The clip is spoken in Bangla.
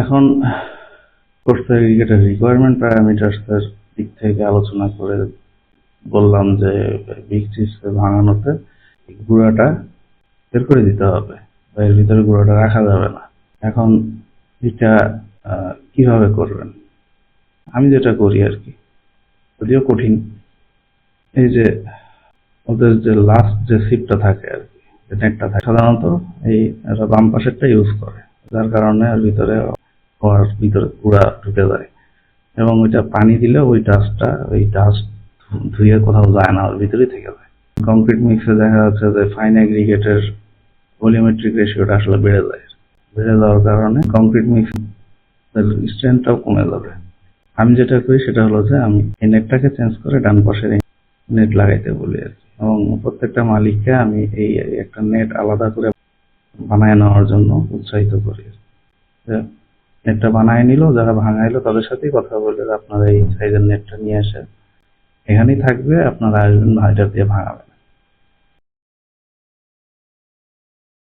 এখন কোর্স এগ্রিগেটের রিকোয়ারমেন্ট প্যারামিটার্স এর দিক থেকে আলোচনা করে বললাম যে বিগ ভাঙানোতে গুঁড়াটা বের করে দিতে হবে বা এর ভিতরে গুঁড়াটা রাখা যাবে না। এখন এটা কীভাবে করবেন? আমি যেটা করি আর কি, যদিও কঠিন, এই যে ওদের যে লাস্ট যে সিপটা থাকে আর কি নেটটা থাকে, সাধারণত এই বাম পাশেরটা ইউজ করে, যার কারণে এর ভিতরে হওয়ার ভিতরে গুঁড়া ঢুকে যায় এবং ওইটা পানি দিলে ওই ডাস্টটা ওই ডাস্ট ধুয়ে কোথাও যায় না, ওর ভিতরেই থেকে যায়। কংক্রিট মিক্সে দেখা যাচ্ছে যে ফাইন অ্যাগ্রিগেটের ভলিউমেট্রিক রেশিওটা আসলে বেড়ে যায়। বেড়ে যাওয়ার কারণে কংক্রিট মিক্স স্ট্রেংথটাও কমে যাবে। আমি যেটা করি সেটা হলো যে আমি এই নেটটাকে চেঞ্জ করে ডান পাশের নেট লাগাইতে বলি আর কি। এবং প্রত্যেকটা মালিককে আমি এই একটা নেট আলাদা করে বানায় নেওয়ার জন্য উৎসাহিত করি। নেটটা বানায় নিল, যারা ভাঙাইলো তাদের সাথেই কথা বলে আপনারা এই সাইজের নেটটা নিয়ে আসেন। এখানেই থাকবে, আপনারা আসবেন ভাইটার দিয়ে ভাঙাবেন।